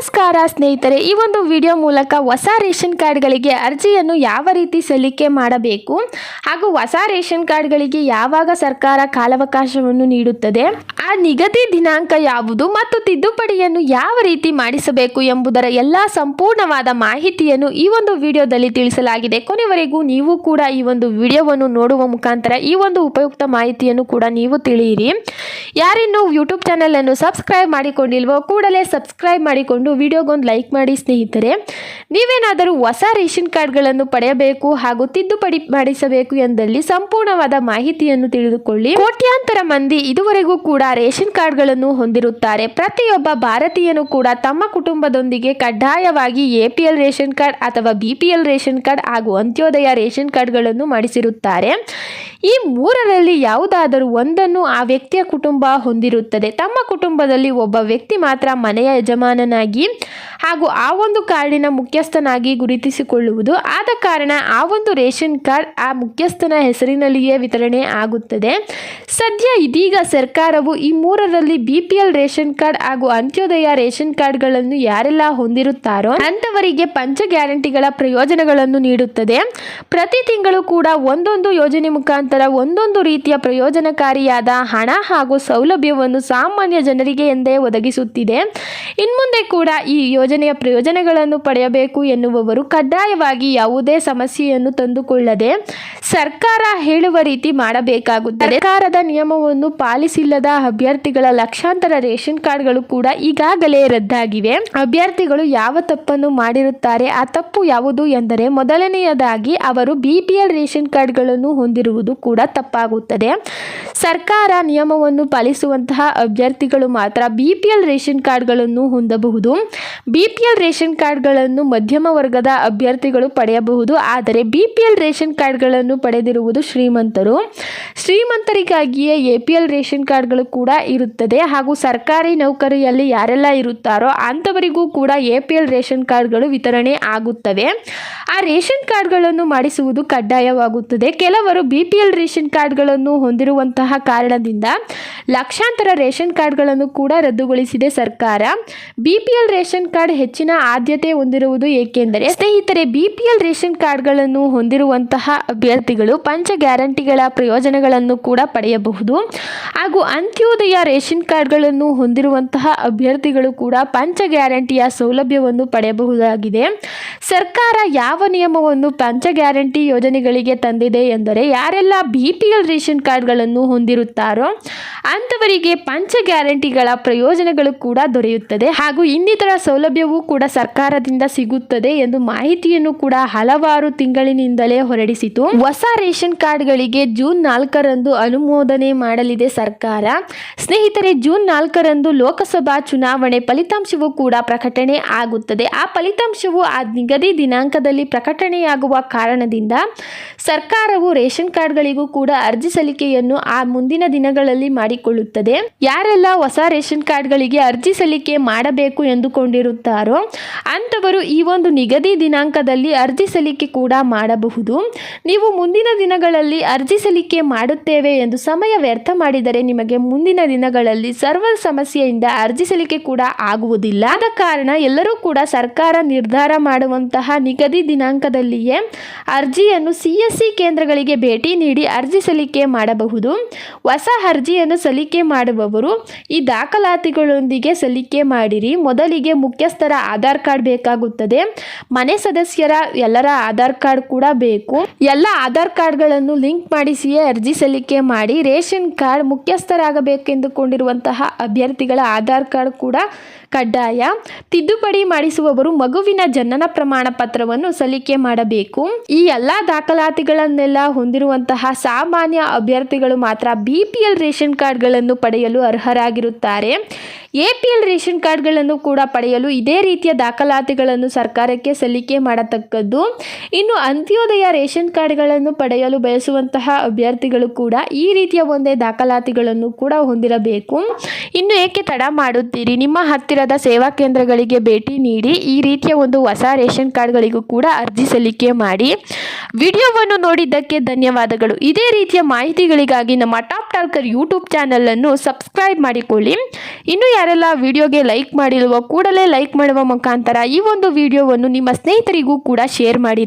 ನಮಸ್ಕಾರ ಸ್ನೇಹಿತರೆ, ಈ ಒಂದು ವಿಡಿಯೋ ಮೂಲಕ ಹೊಸ ರೇಷನ್ ಕಾರ್ಡ್ಗಳಿಗೆ ಅರ್ಜಿಯನ್ನು ಯಾವ ರೀತಿ ಸಲ್ಲಿಕೆ ಮಾಡಬೇಕು ಹಾಗೂ ಹೊಸ ರೇಷನ್ ಕಾರ್ಡ್ಗಳಿಗೆ ಯಾವಾಗ ಸರ್ಕಾರ ಕಾಲಾವಕಾಶವನ್ನು ನೀಡುತ್ತದೆ, ಆ ನಿಗದಿ ದಿನಾಂಕ ಯಾವುದು ಮತ್ತು ತಿದ್ದುಪಡಿಯನ್ನು ಯಾವ ರೀತಿ ಮಾಡಿಸಬೇಕು ಎಂಬುದರ ಎಲ್ಲ ಸಂಪೂರ್ಣವಾದ ಮಾಹಿತಿಯನ್ನು ಈ ಒಂದು ವಿಡಿಯೋದಲ್ಲಿ ತಿಳಿಸಲಾಗಿದೆ. ಕೊನೆವರೆಗೂ ನೀವು ಕೂಡ ಈ ಒಂದು ವಿಡಿಯೋವನ್ನು ನೋಡುವ ಮುಖಾಂತರ ಈ ಒಂದು ಉಪಯುಕ್ತ ಮಾಹಿತಿಯನ್ನು ಕೂಡ ನೀವು ತಿಳಿಯಿರಿ. ಯಾರಿನ್ನೂ ಯೂಟ್ಯೂಬ್ ಚಾನೆಲ್ ಅನ್ನು ಸಬ್ಸ್ಕ್ರೈಬ್ ಮಾಡಿಕೊಂಡಿಲ್ವೋ, ಕೂಡಲೇ ಸಬ್ಸ್ಕ್ರೈಬ್ ಮಾಡಿಕೊಂಡು ವಿಡಿಯೋಗೊಂದು ಲೈಕ್ ಮಾಡಿ ಸ್ನೇಹಿತರೆ. ನೀವೇನಾದರೂ ಹೊಸ ರೇಷನ್ ಕಾರ್ಡ್ಗಳನ್ನು ಪಡೆಯಬೇಕು ಹಾಗೂ ತಿದ್ದುಪಡಿ ಮಾಡಿಸಬೇಕು ಎಂದಲ್ಲಿ ಸಂಪೂರ್ಣವಾದ ಮಾಹಿತಿಯನ್ನು ತಿಳಿದುಕೊಳ್ಳಿ. ಕೋಟ್ಯಾಂತರ ಮಂದಿ ಇದುವರೆಗೂ ಕೂಡ ರೇಷನ್ ಕಾರ್ಡ್ಗಳನ್ನು ಹೊಂದಿರುತ್ತಾರೆ. ಪ್ರತಿಯೊಬ್ಬ ಭಾರತೀಯನು ಕೂಡ ತಮ್ಮ ಕುಟುಂಬದೊಂದಿಗೆ ಕಡ್ಡಾಯವಾಗಿ ಎಪಿಎಲ್ ರೇಷನ್ ಕಾರ್ಡ್ ಅಥವಾ ಬಿಪಿಎಲ್ ರೇಷನ್ ಕಾರ್ಡ್ ಹಾಗೂ ಅಂತ್ಯೋದಯ ರೇಷನ್ ಕಾರ್ಡ್ಗಳನ್ನು ಮಾಡಿಸಿರುತ್ತಾರೆ. ಈ ಮೂರರಲ್ಲಿ ಯಾವುದಾದರೂ ಒಂದನ್ನು ಆ ವ್ಯಕ್ತಿಯ ಕುಟುಂಬ ಹೊಂದಿರುತ್ತದೆ. ತಮ್ಮ ಕುಟುಂಬದಲ್ಲಿ ಒಬ್ಬ ವ್ಯಕ್ತಿ ಮಾತ್ರ ಮನೆಯ ಯಜಮಾನನಾಗಿ ಹಾಗೂ ಆ ಒಂದು ಕಾರ್ಡಿನ ಮುಖ್ಯಸ್ಥನಾಗಿ ಗುರುತಿಸಿಕೊಳ್ಳುವುದು. ಆದ ಕಾರಣ ಆ ಒಂದು ರೇಷನ್ ಕಾರ್ಡ್ ಆ ಮುಖ್ಯಸ್ಥನ ಹೆಸರಿನಲ್ಲಿಯೇ ವಿತರಣೆ ಆಗುತ್ತದೆ. ಸದ್ಯ ಇದೀಗ ಸರ್ಕಾರವು ಈ ಮೂರರಲ್ಲಿ ಬಿ ರೇಷನ್ ಕಾರ್ಡ್ ಹಾಗೂ ಅಂತ್ಯೋದಯ ರೇಷನ್ ಕಾರ್ಡ್ಗಳನ್ನು ಯಾರೆಲ್ಲ ಹೊಂದಿರುತ್ತಾರೋ ಅಂತವರಿಗೆ ಪಂಚ ಗ್ಯಾರಂಟಿಗಳ ಪ್ರಯೋಜನಗಳನ್ನು ನೀಡುತ್ತದೆ. ಪ್ರತಿ ತಿಂಗಳು ಕೂಡ ಒಂದೊಂದು ಯೋಜನೆ ಮುಖಾಂತರ ಒಂದೊಂದು ರೀತಿಯ ಪ್ರಯೋಜನಕಾರಿಯಾದ ಹಣ ಹಾಗೂ ಸೌಲಭ್ಯವನ್ನು ಸಾಮಾನ್ಯ ಜನರಿಗೆ ಎಂದೇ ಒದಗಿಸುತ್ತಿದೆ. ಇನ್ಮುಂದೆ ಕೂಡ ಈ ಯೋಜನೆಯ ಪ್ರಯೋಜನಗಳನ್ನು ಪಡೆಯಬೇಕು ಎನ್ನುವವರು ಕಡ್ಡಾಯವಾಗಿ ಯಾವುದೇ ಸಮಸ್ಯೆಯನ್ನು ತಂದುಕೊಳ್ಳದೆ ಸರ್ಕಾರ ಹೇಳುವ ರೀತಿ ಮಾಡಬೇಕಾಗುತ್ತದೆ. ಸರ್ಕಾರದ ನಿಯಮವನ್ನು ಪಾಲಿಸಿಲ್ಲದ ಅಭ್ಯರ್ಥಿಗಳ ಲಕ್ಷಾಂತರ ರೇಷನ್ ಕಾರ್ಡ್ಗಳು ಕೂಡ ಈಗಾಗಲೇ ರದ್ದಾಗಿವೆ. ಅಭ್ಯರ್ಥಿಗಳು ಯಾವ ತಪ್ಪನ್ನು ಮಾಡಿರುತ್ತಾರೆ, ಆ ತಪ್ಪು ಯಾವುದು ಎಂದರೆ ಮೊದಲನೆಯದಾಗಿ ಅವರು ಬಿಪಿಎಲ್ ರೇಷನ್ ಕಾರ್ಡ್ಗಳನ್ನು ಹೊಂದಿರುವುದು ಕೂಡ ತಪ್ಪಾಗುತ್ತದೆ. ಸರ್ಕಾರ ನಿಯಮವನ್ನು ಪಾಲಿಸುವಂತಹ ಅಭ್ಯರ್ಥಿಗಳು ಮಾತ್ರ ಬಿ ಪಿ ಎಲ್ ರೇಷನ್ ಕಾರ್ಡ್ಗಳನ್ನು ಹೊಂದಬಹುದು. ಬಿ ಪಿ ಎಲ್ ರೇಷನ್ ಕಾರ್ಡ್ಗಳನ್ನು ಮಧ್ಯಮ ವರ್ಗದ ಅಭ್ಯರ್ಥಿಗಳು ಪಡೆಯಬಹುದು. ಆದರೆ ಬಿ ಪಿ ಎಲ್ ರೇಷನ್ ಕಾರ್ಡ್ಗಳನ್ನು ಪಡೆದಿರುವುದು ಶ್ರೀಮಂತರು. ಶ್ರೀಮಂತರಿಗಾಗಿಯೇ ಎ ಪಿ ಎಲ್ ರೇಷನ್ ಕಾರ್ಡ್ಗಳು ಕೂಡ ಇರುತ್ತದೆ. ಹಾಗೂ ಸರ್ಕಾರಿ ನೌಕರಿಯಲ್ಲಿ ಯಾರೆಲ್ಲ ಇರುತ್ತಾರೋ ಅಂಥವರಿಗೂ ಕೂಡ ಎ ಪಿ ಎಲ್ ರೇಷನ್ ಕಾರ್ಡ್ಗಳು ವಿತರಣೆ ಆಗುತ್ತವೆ. ಆ ರೇಷನ್ ಕಾರ್ಡ್ಗಳನ್ನು ಮಾಡಿಸುವುದು ಕಡ್ಡಾಯವಾಗುತ್ತದೆ. ಕೆಲವರು ಬಿಪಿಎಲ್ ರೇಷನ್ ಕಾರ್ಡ್ಗಳನ್ನು ಹೊಂದಿರುವಂತಹ ಕಾರಣದಿಂದ ಲಕ್ಷಾಂತರ ರೇಷನ್ ಕಾರ್ಡ್ಗಳನ್ನು ಕೂಡ ರದ್ದುಗೊಳಿಸಿದೆ ಸರ್ಕಾರ. ಬಿಪಿಎಲ್ ರೇಷನ್ ಕಾರ್ಡ್ ಹೆಚ್ಚಿನ ಆದ್ಯತೆ ಹೊಂದಿರುವುದು ಏಕೆಂದರೆ ಸ್ನೇಹಿತರೆ ಬಿಪಿಎಲ್ ರೇಷನ್ ಕಾರ್ಡ್ಗಳನ್ನು ಹೊಂದಿರುವಂತಹ ಅಭ್ಯರ್ಥಿಗಳು ಪಂಚ ಗ್ಯಾರಂಟಿಗಳ ಪ್ರಯೋಜನಗಳನ್ನು ಕೂಡ ಪಡೆಯಬಹುದು. ಹಾಗೂ ಅಂತ್ಯೋದಯ ರೇಷನ್ ಕಾರ್ಡ್ಗಳನ್ನು ಹೊಂದಿರುವಂತಹ ಅಭ್ಯರ್ಥಿಗಳು ಕೂಡ ಪಂಚ ಗ್ಯಾರಂಟಿಯ ಸೌಲಭ್ಯವನ್ನು ಪಡೆಯಬಹುದಾಗಿದೆ. ಸರ್ಕಾರ ಯಾವ ನಿಯಮವನ್ನು ಪಂಚ ಗ್ಯಾರಂಟಿ ಯೋಜನೆಗಳಿಗೆ ತಂದಿದೆ ಎಂದರೆ, ಯಾರೆಲ್ಲ ಬಿ ಪಿ ಎಲ್ ರೇಷನ್ ಕಾರ್ಡ್ಗಳನ್ನು ಹೊಂದಿರುತ್ತಾರೋ, ಅಂಥವರಿಗೆ ಪಂಚ ಗ್ಯಾರಂಟಿಗಳ ಪ್ರಯೋಜನಗಳು ಕೂಡ ದೊರೆಯುತ್ತದೆ. ಹಾಗೂ ಇನ್ನಿತರ ಸೌಲಭ್ಯವೂ ಕೂಡ ಸರ್ಕಾರದಿಂದ ಸಿಗುತ್ತದೆ ಎಂದು ಮಾಹಿತಿಯನ್ನು ಕೂಡ ಹಲವಾರು ತಿಂಗಳಿನಿಂದಲೇ ಹೊರಡಿಸಿತು. ಹೊಸ ರೇಷನ್ ಕಾರ್ಡ್ಗಳಿಗೆ ಜೂನ್ ನಾಲ್ಕರಂದು ಅನುಮೋದನೆ ಮಾಡಲಿದೆ ಸರ್ಕಾರ. ಸ್ನೇಹಿತರೆ, ಜೂನ್ ನಾಲ್ಕರಂದು ಲೋಕಸಭಾ ಚುನಾವಣೆ ಫಲಿತಾಂಶವೂ ಕೂಡ ಪ್ರಕಟಣೆ ಆಗುತ್ತದೆ. ಆ ಫಲಿತಾಂಶವು ಆ ನಿಗದಿ ದಿನಾಂಕದಲ್ಲಿ ಪ್ರಕಟಣೆಯಾಗುವ ಕಾರಣದಿಂದ ಸರ್ಕಾರವು ರೇಷನ್ ಕಾರ್ಡ್ಗಳಿಗೂ ಕೂಡ ಅರ್ಜಿ ಸಲ್ಲಿಕೆಯನ್ನು ಆ ಮುಂದಿನ ದಿನಗಳಲ್ಲಿ ಮಾಡಿಕೊಳ್ಳುತ್ತದೆ. ಯಾರೆಲ್ಲ ಹೊಸ ರೇಷನ್ ಕಾರ್ಡ್ಗಳಿಗೆ ಅರ್ಜಿ ಸಲ್ಲಿಕೆ ಮಾಡಬೇಕು ಎಂದುಕೊಂಡಿರುತ್ತಾರೋ ಅಂಥವರು ಈ ಒಂದು ನಿಗದಿ ದಿನಾಂಕದಲ್ಲಿ ಅರ್ಜಿ ಸಲ್ಲಿಕೆ ಕೂಡ ಮಾಡಬಹುದು. ನೀವು ಮುಂದಿನ ದಿನಗಳಲ್ಲಿ ಅರ್ಜಿ ಸಲ್ಲಿಕೆ ಮಾಡುತ್ತೇವೆ ಎಂದು ಸಮಯ ವ್ಯರ್ಥ ಮಾಡಿದರೆ ನಿಮಗೆ ಮುಂದಿನ ದಿನಗಳಲ್ಲಿ ಸರ್ವರ್ ಸಮಸ್ಯೆಯಿಂದ ಅರ್ಜಿ ಸಲ್ಲಿಕೆ ಕೂಡ ಆಗುವುದಿಲ್ಲ. ಆದ ಕಾರಣ ಎಲ್ಲರೂ ಕೂಡ ಸರ್ಕಾರ ನಿರ್ಧಾರ ಮಾಡುವಂತಹ ನಿಗದಿ ದಿನಾಂಕದಲ್ಲಿಯೇ ಅರ್ಜಿಯನ್ನು ಸಿಎಸ್ಸಿ ಕೇಂದ್ರಗಳಿಗೆ ಭೇಟಿ ನೀಡಿ ಅರ್ಜಿ ಸಲ್ಲಿಕೆ ಮಾಡಬಹುದು. ಹೊಸ ಅರ್ಜಿಯನ್ನು ಸಲ್ಲಿಕೆ ಮಾಡುವವರು ಈ ದಾಖಲಾತಿಗಳೊಂದಿಗೆ ಸಲ್ಲಿಕೆ ಮಾಡಿರಿ. ಮೊದಲಿಗೆ ಮುಖ್ಯಸ್ಥರ ಆಧಾರ್ ಕಾರ್ಡ್ ಬೇಕಾಗುತ್ತದೆ. ಮನೆ ಸದಸ್ಯರ, ಎಲ್ಲರ ಆಧಾರ್ ಕಾರ್ಡ್ ಕೂಡ ಬೇಕು. ಎಲ್ಲ ಆಧಾರ್ ಕಾರ್ಡ್ಗಳನ್ನು ಲಿಂಕ್ ಮಾಡಿಸಿಯೇ ಅರ್ಜಿ ಸಲ್ಲಿಕೆ ಮಾಡಿ ರೇಷನ್ ಕಾರ್ಡ್ ಮುಖ್ಯಸ್ಥರಾಗಬೇಕೆಂದುಕೊಂಡಿರುವಂತಹ ಅಭ್ಯರ್ಥಿಗಳ ಆಧಾರ್ ಕಾರ್ಡ್ ಕೂಡ ಕಡ್ಡಾಯ. ತಿದ್ದುಪಡಿ ಮಾಡಿಸುವವರು ಮಗುವಿನ ಜನನ ಪ್ರಮಾಣ ಪತ್ರವನ್ನು ಸಲ್ಲಿಕೆ ಮಾಡಬೇಕು. ಈ ಎಲ್ಲ ದಾಖಲಾತಿಗಳನ್ನೆಲ್ಲ ಹೊಂದಿರುವಂತಹ ಸಾಮಾನ್ಯ ಅಭ್ಯರ್ಥಿಗಳು ಮಾತ್ರ ಬಿ ಪಿ ಎಲ್ ರೇಷನ್ ಕಾರ್ಡ್ಗಳನ್ನು ಪಡೆಯಲು ಅರ್ಹರಾಗಿರುತ್ತಾರೆ. ಎ ಪಿ ಎಲ್ ರೇಷನ್ ಕಾರ್ಡ್ಗಳನ್ನು ಕೂಡ ಪಡೆಯಲು ಇದೇ ರೀತಿಯ ದಾಖಲಾತಿಗಳನ್ನು ಸರ್ಕಾರಕ್ಕೆ ಸಲ್ಲಿಕೆ ಮಾಡತಕ್ಕದ್ದು. ಇನ್ನು ಅಂತ್ಯೋದಯ ರೇಷನ್ ಕಾರ್ಡ್ಗಳನ್ನು ಪಡೆಯಲು ಬಯಸುವಂತಹ ಅಭ್ಯರ್ಥಿಗಳು ಕೂಡ ಈ ರೀತಿಯ ಒಂದೇ ದಾಖಲಾತಿಗಳನ್ನು ಕೂಡ ಹೊಂದಿರಬೇಕು. ಇನ್ನು ಏಕೆ ತಡ ಮಾಡುತ್ತೀರಿ? ನಿಮ್ಮ ಹತ್ತಿರದ ಸೇವಾ ಕೇಂದ್ರಗಳಿಗೆ ಭೇಟಿ ನೀಡಿ ಈ ರೀತಿಯ ಒಂದು ಹೊಸ ರೇಷನ್ ಕಾರ್ಡ್ಗಳಿಗೂ ಕೂಡ ಅರ್ಜಿ ಸಲ್ಲಿಕೆ ಮಾಡಿ. ವಿಡಿಯೋವನ್ನು ನೋಡಿದ್ದಕ್ಕೆ ಧನ್ಯವಾದಗಳು. ಇದೇ ರೀತಿಯ ಮಾಹಿತಿಗಳಿಗಾಗಿ ನಮ್ಮ ಟಾಪ್ ಟಾಲ್ಕರ್ ಯೂಟ್ಯೂಬ್ ಚಾನಲನ್ನು ಸಬ್ಸ್ಕ್ರೈಬ್ ಮಾಡಿಕೊಳ್ಳಿ. ಇನ್ನು ಯಾರೆಲ್ಲ ವಿಡಿಯೋಗೆ ಲೈಕ್ ಮಾಡಿಲ್ವೋ ಕೂಡಲೇ ಲೈಕ್ ಲೈಕ್ ಮಾಡುವ ಮುಖಾಂತರ ಈ ಒಂದು ವಿಡಿಯೋವನ್ನು ನಿಮ್ಮ ಸ್ನೇಹಿತರಿಗೂ ಕೂಡ ಶೇರ್ ಮಾಡಿರಿ.